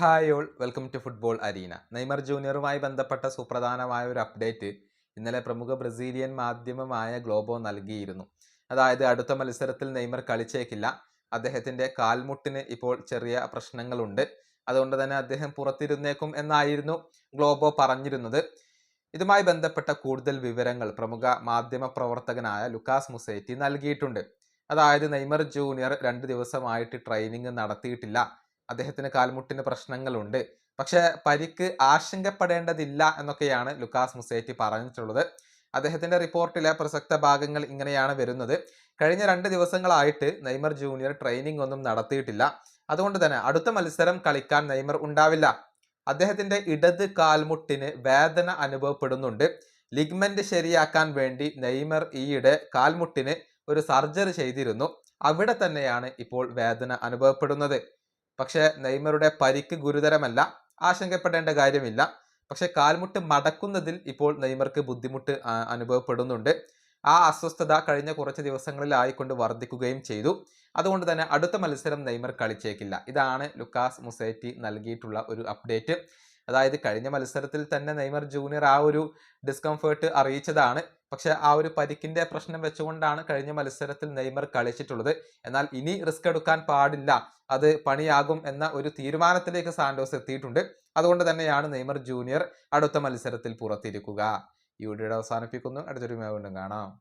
Hi all welcome to football arena. Neymar ജൂനിയറുമായി ബന്ധപ്പെട്ട സുപ്രധാനമായ ഒരു അപ്ഡേറ്റ് ഇന്നലെ പ്രമുഖ ബ്രസീലിയൻ മാധ്യമമായ ഗ്ലോബോ നൽകിയിരുന്നു. അതായത് അടുത്ത മത്സരത്തിൽ നെയ്മർ കളിച്ചേക്കില്ല. അദ്ദേഹത്തിന്റെ കാൽമുട്ടിന് ഇപ്പോൾ ചെറിയ പ്രശ്നങ്ങളുണ്ട്. അതുകൊണ്ട് തന്നെ അദ്ദേഹം പുറത്തിരുന്നേക്കും എന്നായിരുന്നു ഗ്ലോബോ പറഞ്ഞിരുന്നത്. ഇതുമായി ബന്ധപ്പെട്ട കൂടുതൽ വിവരങ്ങൾ പ്രമുഖ മാധ്യമ പ്രവർത്തകനായ ലുക്കാസ് മുസേറ്റി നൽകിയിട്ടുണ്ട്. അതായത് നെയ്മർ ജൂനിയർ രണ്ട് ദിവസമായിട്ട് ട്രെയിനിങ് നടത്തിയിട്ടില്ല. അദ്ദേഹത്തിന് കാൽമുട്ടിന് പ്രശ്നങ്ങളുണ്ട്. പക്ഷേ പരിക്ക് ആശങ്കപ്പെടേണ്ടതില്ല എന്നൊക്കെയാണ് ലുക്കാസ് മുസേറ്റി പറഞ്ഞിട്ടുള്ളത്. അദ്ദേഹത്തിന്റെ റിപ്പോർട്ടിലെ പ്രസക്ത ഭാഗങ്ങൾ ഇങ്ങനെയാണ് വരുന്നത്. കഴിഞ്ഞ രണ്ട് ദിവസങ്ങളായിട്ട് നെയ്മർ ജൂനിയർ ട്രെയിനിങ് ഒന്നും നടത്തിയിട്ടില്ല. അതുകൊണ്ട് തന്നെ അടുത്ത മത്സരം കളിക്കാൻ നെയ്മർ ഉണ്ടാവില്ല. അദ്ദേഹത്തിന്റെ ഇടത് കാൽമുട്ടിന് വേദന അനുഭവപ്പെടുന്നുണ്ട്. ലിഗ്മെന്റ് ശരിയാക്കാൻ വേണ്ടി നെയ്മർ ഈയിടെ കാൽമുട്ടിന് ഒരു സർജറി ചെയ്തിരുന്നു. അവിടെ തന്നെയാണ് ഇപ്പോൾ വേദന അനുഭവപ്പെടുന്നത്. പക്ഷേ നെയ്മറുടെ പരിക്ക് ഗുരുതരമല്ല ആശങ്കപ്പെടേണ്ട കാര്യമില്ല. പക്ഷെ കാൽമുട്ട് മടക്കുന്നതിൽ ഇപ്പോൾ നെയ്മർക്ക് ബുദ്ധിമുട്ട് അനുഭവപ്പെടുന്നുണ്ട്. ആ അസ്വസ്ഥത കഴിഞ്ഞ കുറച്ച് ദിവസങ്ങളിലായിക്കൊണ്ട് വർദ്ധിക്കുകയും ചെയ്തു. അതുകൊണ്ട് തന്നെ അടുത്ത മത്സരം നെയ്മർ കളിച്ചേക്കില്ല. ഇതാണ് ലുക്കാസ് മുസേറ്റി നൽകിയിട്ടുള്ള ഒരു അപ്ഡേറ്റ്. അതായത് കഴിഞ്ഞ മത്സരത്തിൽ തന്നെ നെയ്മർ ജൂനിയർ ആ ഒരു ഡിസ്കംഫേർട്ട് അറിയിച്ചതാണ്. പക്ഷെ ആ ഒരു പരിക്കിന്റെ പ്രശ്നം വെച്ചുകൊണ്ടാണ് കഴിഞ്ഞ മത്സരത്തിൽ നെയ്മർ കളിച്ചിട്ടുള്ളത്. എന്നാൽ ഇനി റിസ്ക് എടുക്കാൻ പാടില്ല. അത് പണിയാകും എന്ന ഒരു തീരുമാനത്തിലേക്ക് സാന്റോസ് എത്തിയിട്ടുണ്ട്. അതുകൊണ്ട് തന്നെയാണ് നെയ്മർ ജൂനിയർ അടുത്ത മത്സരത്തിൽ പുറത്തിരിക്കുക. ഈ വീഡിയോയുടെ അവസാനിപ്പിക്കുന്നു. അടുത്തൊരു വീണ്ടും കാണാം.